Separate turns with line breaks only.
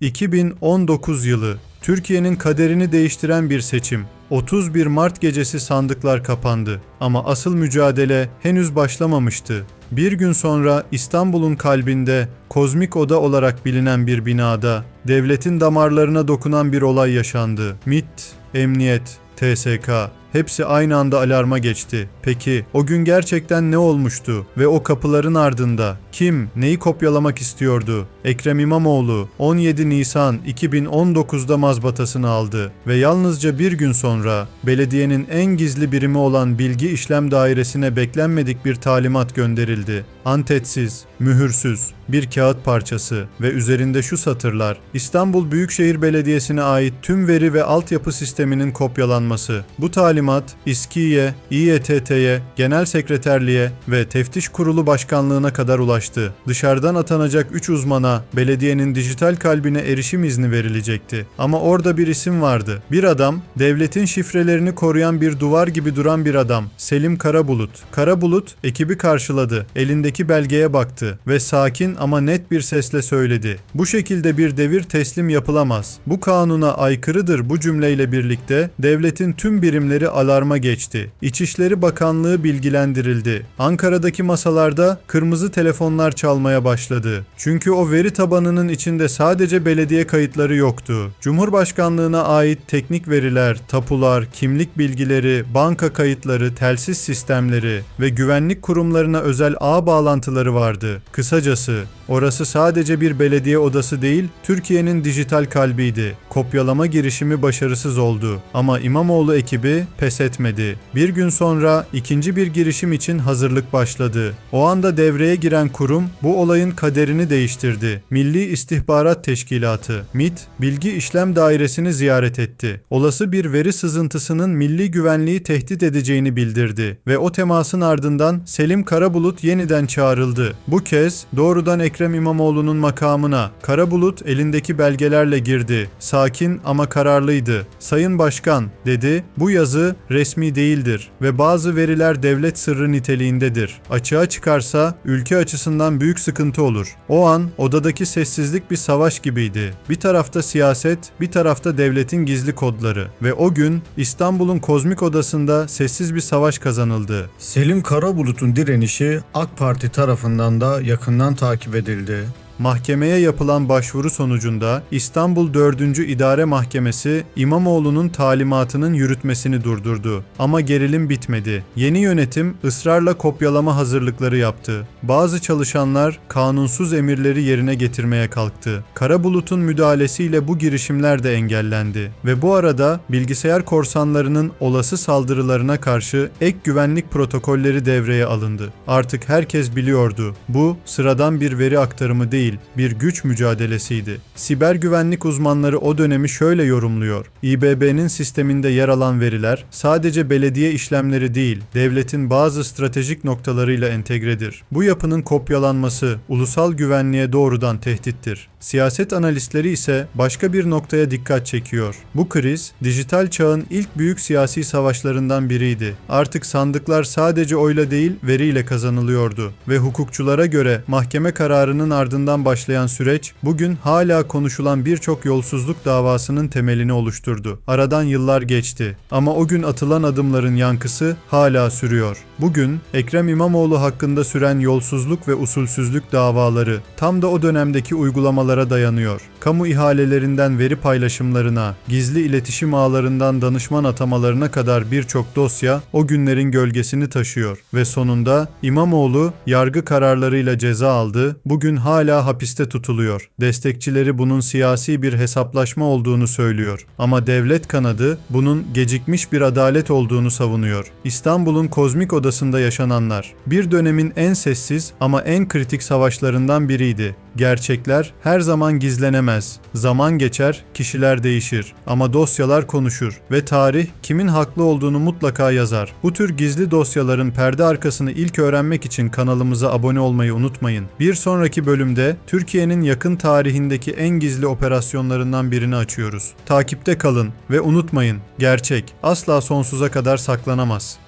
2019 yılı Türkiye'nin kaderini değiştiren bir seçim. 31 Mart gecesi sandıklar kapandı ama asıl mücadele henüz başlamamıştı. Bir gün sonra İstanbul'un kalbinde kozmik oda olarak bilinen bir binada devletin damarlarına dokunan bir olay yaşandı. MIT, emniyet, TSK hepsi aynı anda alarma geçti. Peki o gün gerçekten ne olmuştu ve o kapıların ardında kim neyi kopyalamak istiyordu? Ekrem İmamoğlu 17 Nisan 2019'da mazbatasını aldı ve yalnızca bir gün sonra belediyenin en gizli birimi olan Bilgi İşlem Dairesi'ne beklenmedik bir talimat gönderildi. Antetsiz, mühürsüz bir kağıt parçası ve üzerinde şu satırlar. İstanbul Büyükşehir Belediyesi'ne ait tüm veri ve altyapı sisteminin kopyalanması. Bu talimat İSKİ'ye, İETT'ye, Genel Sekreterliğe ve Teftiş Kurulu Başkanlığına kadar ulaştı. Dışarıdan atanacak 3 uzmana belediyenin dijital kalbine erişim izni verilecekti. Ama orada bir isim vardı. Bir adam, devletin şifrelerini koruyan bir duvar gibi duran bir adam. Selim Karabulut. Karabulut ekibi karşıladı. Elindeki belgeye baktı ve sakin ama net bir sesle söyledi. Bu şekilde bir devir teslim yapılamaz. Bu kanuna aykırıdır bu cümleyle birlikte devletin tüm birimleri alarma geçti. İçişleri Bakanlığı bilgilendirildi. Ankara'daki masalarda kırmızı telefonlar çalmaya başladı. Çünkü o veri tabanının içinde sadece belediye kayıtları yoktu. Cumhurbaşkanlığına ait teknik veriler, tapular, kimlik bilgileri, banka kayıtları, telsiz sistemleri ve güvenlik kurumlarına özel ağ bağlantıları vardı. Kısacası orası sadece bir belediye odası değil, Türkiye'nin dijital kalbiydi. Kopyalama girişimi başarısız oldu ama İmamoğlu ekibi pes etmedi. Bir gün sonra ikinci bir girişim için hazırlık başladı. O anda devreye giren kurum bu olayın kaderini değiştirdi. Milli İstihbarat Teşkilatı MIT Bilgi İşlem Dairesi'ni ziyaret etti. Olası bir veri sızıntısının milli güvenliği tehdit edeceğini bildirdi ve o temasın ardından Selim Karabulut yeniden çağrıldı. Bu kez doğrudan Ekrem İmamoğlu'nun makamına Karabulut elindeki belgelerle girdi. Sakin ama kararlıydı. Sayın Başkan dedi bu yazı resmi değildir ve bazı veriler devlet sırrı niteliğindedir. Açığa çıkarsa ülke açısından büyük sıkıntı olur. O an odadaki sessizlik bir savaş gibiydi. Bir tarafta siyaset, bir tarafta devletin gizli kodları ve o gün İstanbul'un kozmik odasında sessiz bir savaş kazanıldı.
Selim Karabulut'un direnişi AK Parti tarafından da yakından takip edildi edildi.
Mahkemeye yapılan başvuru sonucunda İstanbul 4. İdare Mahkemesi İmamoğlu'nun talimatının yürütmesini durdurdu. Ama gerilim bitmedi. Yeni yönetim ısrarla kopyalama hazırlıkları yaptı. Bazı çalışanlar kanunsuz emirleri yerine getirmeye kalktı. Karabulut'un müdahalesiyle bu girişimler de engellendi. Ve bu arada bilgisayar korsanlarının olası saldırılarına karşı ek güvenlik protokolleri devreye alındı. Artık herkes biliyordu. Bu sıradan bir veri aktarımı değil, bir güç mücadelesiydi. Siber güvenlik uzmanları o dönemi şöyle yorumluyor. İBB'nin sisteminde yer alan veriler sadece belediye işlemleri değil, devletin bazı stratejik noktalarıyla entegredir. Bu yapının kopyalanması ulusal güvenliğe doğrudan tehdittir. Siyaset analistleri ise başka bir noktaya dikkat çekiyor. Bu kriz dijital çağın ilk büyük siyasi savaşlarından biriydi. Artık sandıklar sadece oyla değil veriyle kazanılıyordu ve hukukçulara göre mahkeme kararının ardından başlayan süreç bugün hala konuşulan birçok yolsuzluk davasının temelini oluşturdu. Aradan yıllar geçti ama o gün atılan adımların yankısı hala sürüyor. Bugün Ekrem İmamoğlu hakkında süren yolsuzluk ve usulsüzlük davaları tam da o dönemdeki uygulamalara dayanıyor. Kamu ihalelerinden veri paylaşımlarına, gizli iletişim ağlarından danışman atamalarına kadar birçok dosya o günlerin gölgesini taşıyor ve sonunda İmamoğlu yargı kararlarıyla ceza aldı, bugün hala hapiste tutuluyor. Destekçileri bunun siyasi bir hesaplaşma olduğunu söylüyor ama devlet kanadı bunun gecikmiş bir adalet olduğunu savunuyor. İstanbul'un kozmik odasında yaşananlar bir dönemin en sessiz ama en kritik savaşlarından biriydi. Gerçekler her zaman gizlenemez. Zaman geçer, kişiler değişir ama dosyalar konuşur ve tarih kimin haklı olduğunu mutlaka yazar. Bu tür gizli dosyaların perde arkasını ilk öğrenmek için kanalımıza abone olmayı unutmayın. Bir sonraki bölümde Türkiye'nin yakın tarihindeki en gizli operasyonlarından birini açıyoruz. Takipte kalın ve unutmayın, gerçek asla sonsuza kadar saklanamaz.